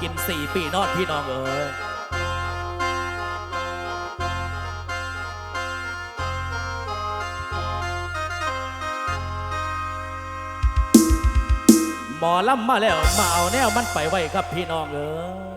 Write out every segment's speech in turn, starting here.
กินสี่ปีนอดพี่น้องเอ้ยหมอลำมาแล้ว มาเอาแนวมันไปไว้ครับพี่น้องเอ้ย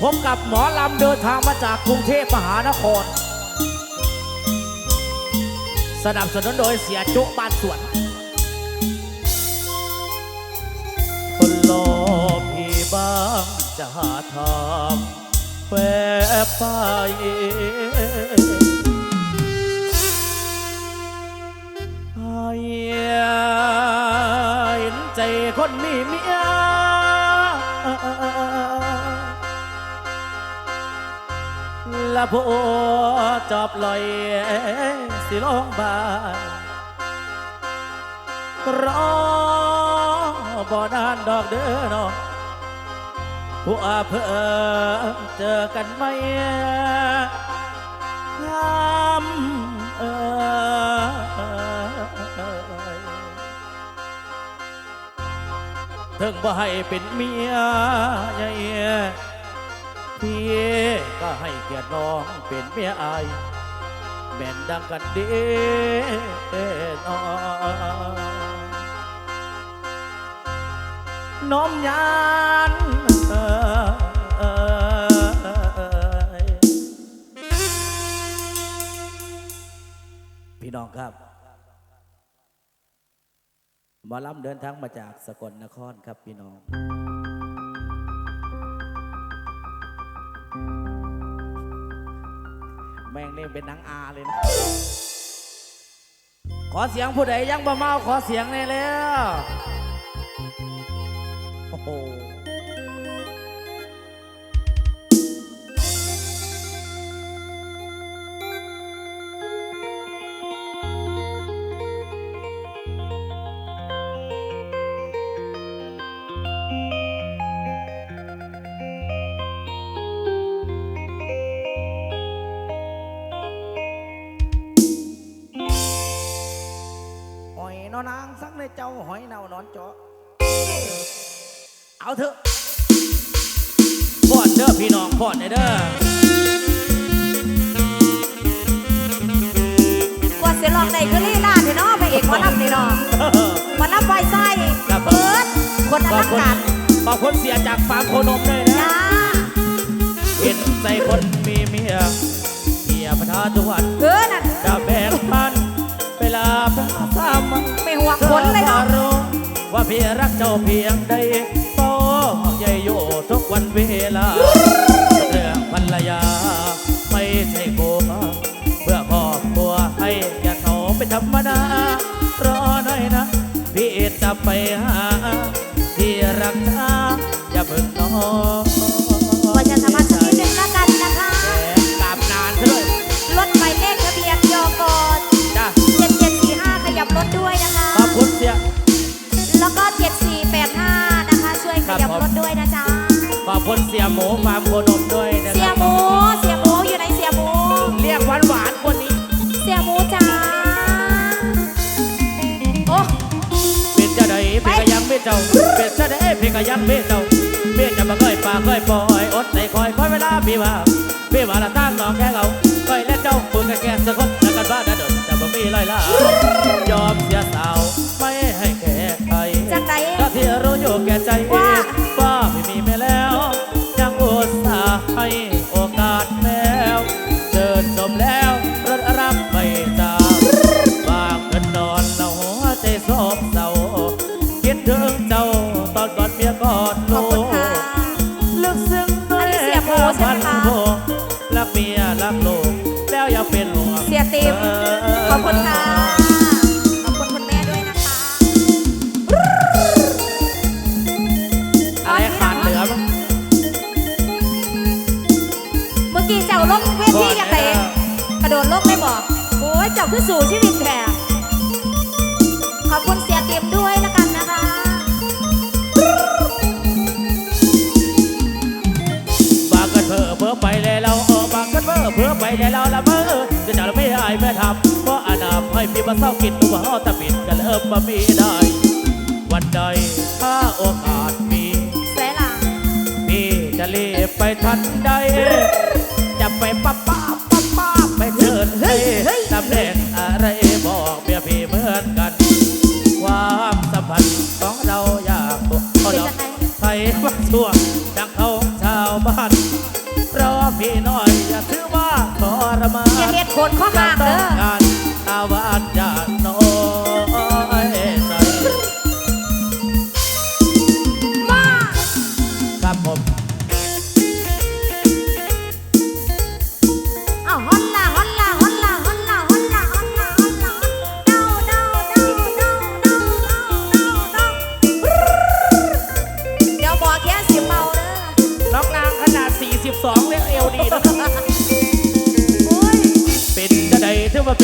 ผมกับหมอลำเดินทางมาจากกรุงเทพมหานคร สนับสนุนโดยเสียจุบ้านสวน คนโลภพี่บ้างจะหาทางแฝงไป ให้เห็นใจคนมีเมียละผัวจอบลอย สิลองบานรอบ่นานดอกเด้อน้องผัวเพิ่มเจอกันไหมคำเอ่ยถึงบ่ให้เป็นเมียใหญ่พี่ก็ให้เกียรติน้องเป็นเมียอาย แม่นดังกันเดีน้อน้อมยานพี่น้องครับหมอลำเดินทางมาจากสกลนครครับพี่น้อง แม่งนี่เป็นนางอาเลยนะ ขอเสียงผู้ใดยังบ่เมาขอเสียงในอยแล้ว โอ้โห คนอขอลับงคุณการขอบคุณเสียจากฟาร์มโคนมด้วยนะจ้าเห็นใจคนมีเมียเมียประทานทุกวันเกินอะจะแบ่งปันเวลาพระสามวันไม่ห่วงผลเลยเนาะธอรู้ว่าพี่รักเจ้าเพียงใดโตใหญ่อยู่ทุกวันเวลาเรื่องภรรยาไม่ใช่ ยหมูฟาร์มโคนมด้วยนะคเสียรับ หมูเสียหมูอยู่ไหนเสียหมูเรียกหวานหวานๆคนนี้ เสียหมูจ้าโอ้เป็นจะได้เพียงยังไม่เจ้า เป็นจะได้เพียงยังไม่เจ้าเพียงจะมาเคยปากเคยปล่อยอดใจคอยคอยเวลาพี่ว่าพี่ว่าละตั้งน้องแค่เขาเคยและเจ้าปืนกันแก่สะกบและกันบ้านนะดนจะบ่มีลอยล่ายอมเสียสาวไม่ให้แก่ใครจังใดถ้าที่รู้อยู่แก่ใจเองว่า คือสู่ชีวิตแท้ขอบคุณเสียเต็บด้วยละกันนะคะ บางกันเพ้อเพ้อไปเลยเราเออบางกันเพ้อเพ้อไปเลยเราละเมอจะจับไม่ได้ไม่ทำเพราะอาณาให้พี่มาเศร้ากินตัวห่อตะปิดกันเริ่มมามีได้ วันใดถ้าโอกาสมีแสละพี่จะรีบไปทันใดจะไปปั๊บปั๊บ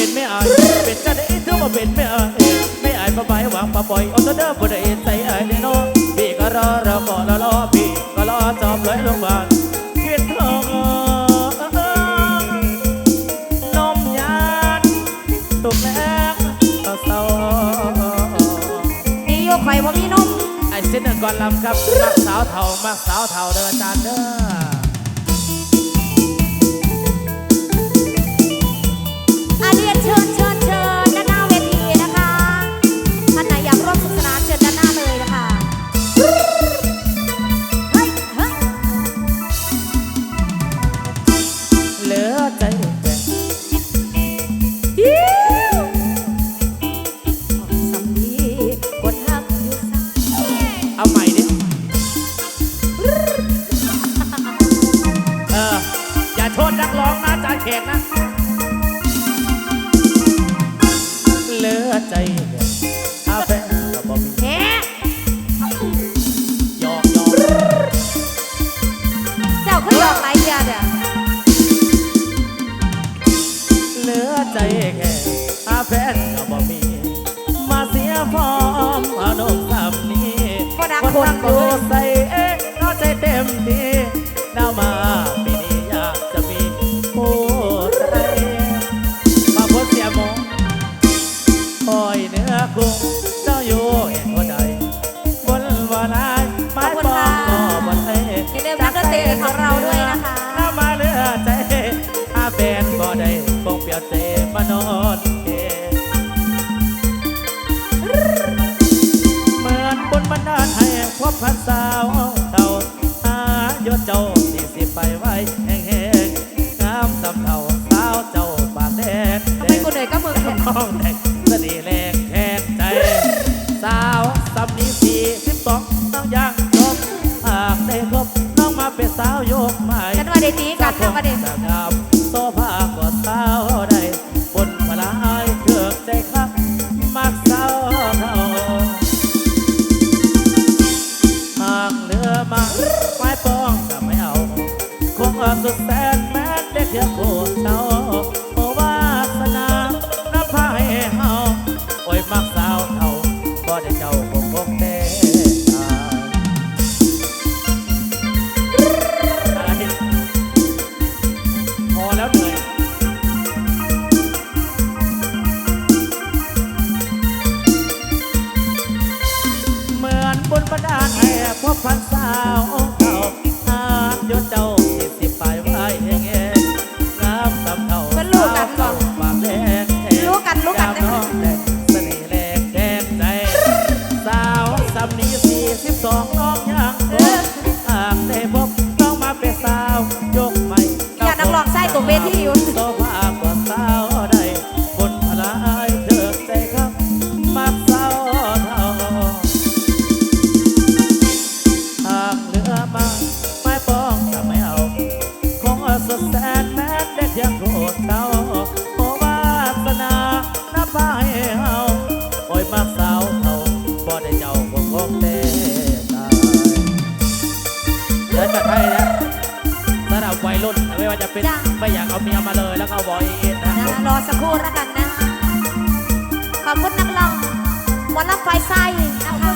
เป็นไม่อายเป็นจะได้ถือว่าเป็นไม่อายไม่อายมาไปวางมาปล่อยเอาตัวเดิมบ่ได้ใส่อายแน่นอนบีก็รอรอก็รอรอบีก็รอจอบร้อยลงบ้านเกิดทองนมยานตกแล้วเศร้านี่โยคอยว่ามีนมไอ้เส้นหนึ่งก่อนลำครับมักสาวเท่ามักสาวเท่าเดินจานเด้อ I'm a cuando, cuando sea เจ้าสี่สิบไปไว้แห้งแห้งงามสำเท่าสาวเจ้าบานแดงทำไมคนไหนก็เมืองแทนท้องแดงเสน่ห์แรงแทงใจ สาวสำนี้สี่สิบสองต้องยังจบหากได้ครบน้องมาเป็นสาวยกใหม่กันมาเดี๋ยวนี้กันมาเดี๋ยว se apoia. กันรู้กันได้ไหม เมียมาเลยแล้วก็บอยเอ็นนะรอสักครู่แล้วกันนะ ขอบคุณนักร้องหมอลำไฟไส้นะคะ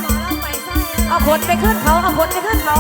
เอาคนไปขึ้นเขาเอาคนไปขึ้นเขา